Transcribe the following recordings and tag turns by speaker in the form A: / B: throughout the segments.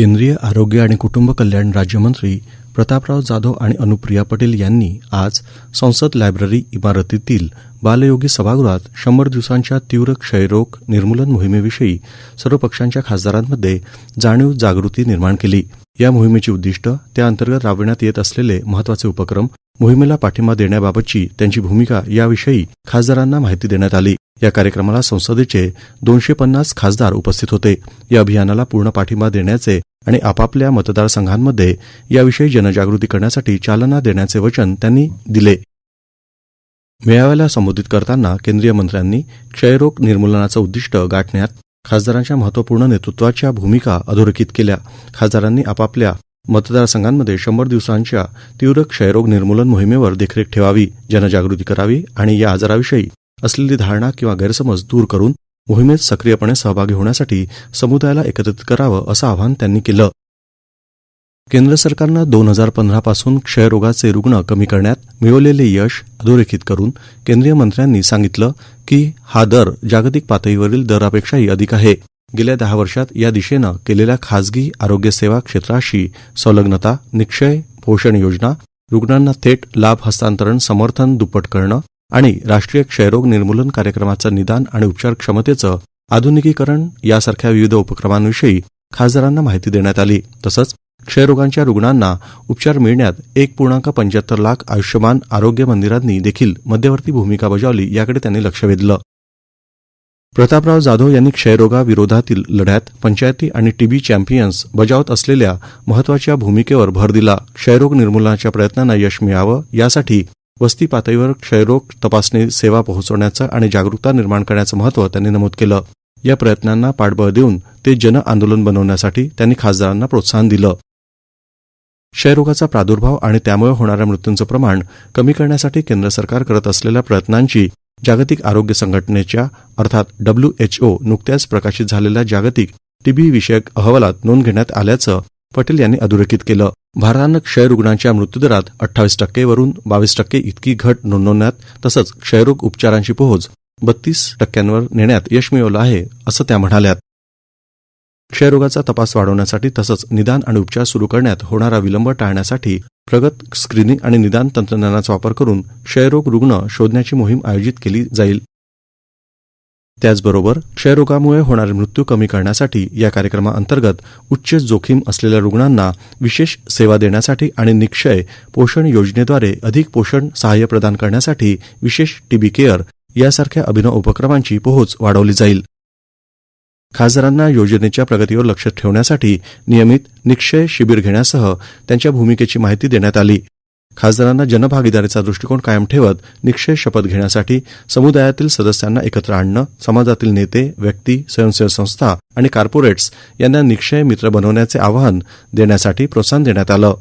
A: केंद्रीय आरोग्य आणि कुटुंब कल्याण राज्यमंत्री प्रतापराव जाधव आणि अनुप्रिया पटेल यांनी आज संसद लायब्ररी इमारतीतील बालयोगी सभागृहात शंभर दिवसांच्या तीव्र क्षयरोग निर्मूलन मोहिमेविषयी सर्व पक्षांच्या खासदारांमध्ये जाणीव जागृती निर्माण केली. या मोहिमेची उद्दिष्ट त्याअंतर्गत राबविण्यात येत असलेले महत्त्वाचे उपक्रम मोहिमेला पाठिंबा देण्याबाबतची त्यांची भूमिका याविषयी खासदारांना माहिती देण्यात आली. या कार्यक्रमाला संसदेचे दोनशे पन्नास खासदार उपस्थित होते. या अभियानाला पूर्ण पाठिंबा देण्याचे आणि आपापल्या मतदारसंघांमध्ये याविषयी जनजागृती करण्यासाठी चालना देण्याचे वचन त्यांनी दिले. मेळाव्याला संबोधित करताना केंद्रीय मंत्र्यांनी क्षयरोग निर्मूलनाचं उद्दिष्ट गाठण्यात खासदारांच्या महत्त्वपूर्ण नेतृत्वाच्या भूमिका अधोरेखित केल्या. खासदारांनी आपापल्या मतदारसंघांमध्ये शंभर दिवसांच्या तीव्र क्षयरोग निर्मूलन मोहिमेवर देखरेख ठेवावी जनजागृती करावी आणि या आजाराविषयी असलेली धारणा किंवा गैरसमज दूर करून मोहिमेत सक्रियपणे सहभागी होण्यासाठी समुदायाला एकत्रित करावं असं आवाहन त्यांनी केलं. केंद्र सरकारनं दोन हजार पंधरापासून क्षयरोगाचे रुग्ण कमी करण्यात मिळवलेले यश अधोरेखित करून केंद्रीय मंत्र्यांनी सांगितलं की हा दर जागतिक पातळीवरील दरापेक्षाही अधिक आहे. गेल्या दहा वर्षात या दिशेनं केलेल्या खासगी आरोग्य सेवा क्षेत्राशी संलग्नता निक्षय पोषण योजना रुग्णांना थेट लाभ हस्तांतरण समर्थन दुप्पट करणं आणि राष्ट्रीय क्षयरोग निर्मूलन कार्यक्रमाचं निदान आणि उपचार क्षमतेचं आधुनिकीकरण यासारख्या विविध उपक्रमांविषयी खासदारांना माहिती देण्यात आली. तसंच क्षयरोगांच्या रुग्णांना उपचार मिळण्यात एक पूर्णांक पंच्याहत्तर लाख आयुष्यमान आरोग्य मंदिरांनी देखील मध्यवर्ती भूमिका बजावली याकडे त्यांनी लक्ष वेधलं. प्रतापराव जाधव यांनी क्षयरोगाविरोधातील लढ्यात पंचायती आणि टीबी चॅम्पियन्स बजावत असलेल्या महत्त्वाच्या भूमिकेवर भर दिला. क्षयरोग निर्मूलनाच्या प्रयत्नांना यश मिळावं यासाठी वस्ती पातळीवर क्षयरोग तपासणी सेवा पोहोचवण्याचं आणि जागरूकता निर्माण करण्याचं महत्त्व त्यांनी नमूद केलं. या प्रयत्नांना पाठबळ देऊन ते जन आंदोलन बनवण्यासाठी त्यांनी खासदारांना प्रोत्साहन दिलं. क्षयरोगाचा प्रादुर्भाव आणि त्यामुळे होणाऱ्या मृत्यूंचं प्रमाण कमी करण्यासाठी केंद्र सरकार करत असलेल्या प्रयत्नांची जागतिक आरोग्य संघटनेच्या अर्थात डब्ल्यूएचओ नुकत्याच प्रकाशित झालेल्या जागतिक टीबी विषयक अहवालात नोंद घेण्यात आल्याचं पटेल यांनी अधोरेखित केलं. भारतानं क्षयरुग्णांच्या मृत्यूदरात अठ्ठावीस टक्केवरून बावीस टक्के इतकी घट नोंदवण्यात तसंच क्षयरोग उपचारांची पोहोच बत्तीस टक्क्यांवर नेण्यात यश मिळवलं आहे असं त्या म्हणाल्यात. क्षयरोगाचा तपास वाढवण्यासाठी तसंच निदान आणि उपचार सुरू करण्यात होणारा विलंब टाळण्यासाठी प्रगत स्क्रीनिंग आणि निदान तंत्रज्ञानाचा वापर करून क्षयरोग रुग्ण शोधण्याची मोहीम आयोजित केली जाईल. त्याचबरोबर क्षयरोगामुळे होणारे मृत्यू कमी करण्यासाठी या कार्यक्रमाअंतर्गत उच्च जोखीम असलेल्या रुग्णांना विशेष सेवा देण्यासाठी आणि निक्षय पोषण योजनेद्वारे अधिक पोषण सहाय्य प्रदान करण्यासाठी विशेष टीबी केअर यासारख्या अभिनव उपक्रमांची पोहोच वाढवली जाईल. खासदारांना योजनेच्या प्रगतीवर लक्ष ठेवण्यासाठी नियमित निक्षय शिबिर घेण्यासह त्यांच्या भूमिकेची माहिती देण्यात आली. खासदारांना जनभागीदारीचा दृष्टिकोन कायम ठेवत निक्षय शपथ घेण्यासाठी समुदायातील सदस्यांना एकत्र आणणं समाजातील नेते व्यक्ती स्वयंसेवी संस्था आणि कॉर्पोरेट्स यांना निक्षय मित्र बनवण्याचे आवाहन देण्यासाठी प्रोत्साहन देण्यात आलं.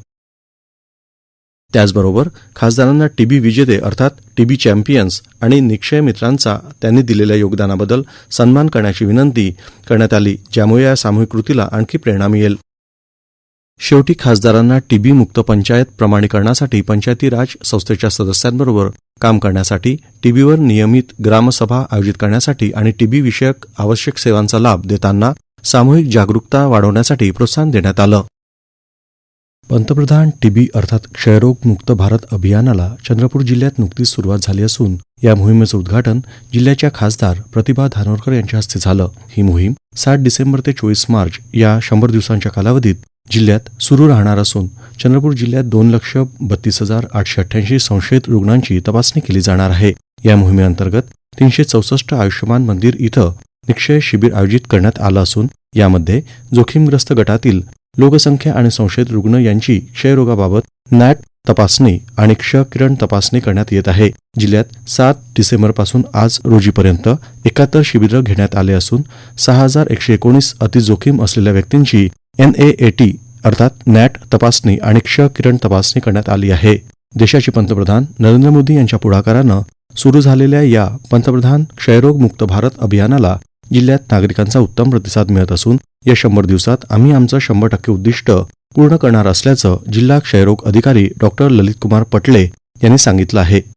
A: त्याचबरोबर खासदारांना टीबी विजेते अर्थात टीबी चॅम्पियन्स आणि निक्षय मित्रांचा त्यांनी दिलेल्या योगदानाबद्दल सन्मान करण्याची विनंती करण्यात आली ज्यामुळे या सामूहिक कृतीला आणखी प्रेरणा मिळेल. शेवटी खासदारांना टीबी मुक्त पंचायत प्रमाणीकरणासाठी पंचायती राज संस्थेच्या सदस्यांबरोबर काम करण्यासाठी टीबीवर नियमित ग्रामसभा आयोजित करण्यासाठी आणि टीबी विषयक आवश्यक सेवांचा लाभ देताना सामूहिक जागरूकता वाढवण्यासाठी प्रोत्साहन देण्यात आलं. पंतप्रधान टीबी अर्थात क्षयरोग मुक्त भारत अभियानाला चंद्रपूर जिल्ह्यात नुकतीच सुरुवात झाली असून या मोहिमेचं उद्घाटन जिल्ह्याच्या खासदार प्रतिभा धानोरकर यांच्या हस्ते झालं. ही मोहीम सात डिसेंबर ते चोवीस मार्च या शंभर दिवसांच्या कालावधीत जिल्ह्यात सुरू राहणार असून चंद्रपूर जिल्ह्यात दोन लक्ष बत्तीस हजार आठशे अठ्ठ्याऐंशी संशयित रुग्णांची तपासणी केली जाणार आहे. या मोहिमेअंतर्गत तीनशे चौसष्ट आयुष्यमान मंदिर इथं निक्षय शिबिर आयोजित करण्यात आलं असून यामध्ये जोखीमग्रस्त गटातील लोकसंख्या आणि संशयित रुग्ण यांची क्षयरोगाबाबत नॅट तपासणी आणि क्ष किरण तपासणी करण्यात येत आहे. जिल्ह्यात सात डिसेंबरपासून आज रोजीपर्यंत एकाहत्तर शिबिरं घेण्यात आले असून सहा हजार एकशे एकोणीस अतिजोखीम असलेल्या व्यक्तींची एनएएटी अर्थात नॅट तपासणी आणि क्ष किरण तपासणी करण्यात आली आहे. देशाचे पंतप्रधान नरेंद्र मोदी यांच्या पुढाकारानं सुरू झालेल्या या पंतप्रधान क्षयरोग मुक्त भारत अभियानाला जिल्ह्यात नागरिकांचा उत्तम प्रतिसाद मिळत असून या शंभर दिवसात आम्ही आमचं शंभर टक्के उद्दिष्ट पूर्ण करणार असल्याचं जिल्हा क्षयरोग अधिकारी डॉक्टर ललितकुमार पटले यांनी सांगितलं आहे.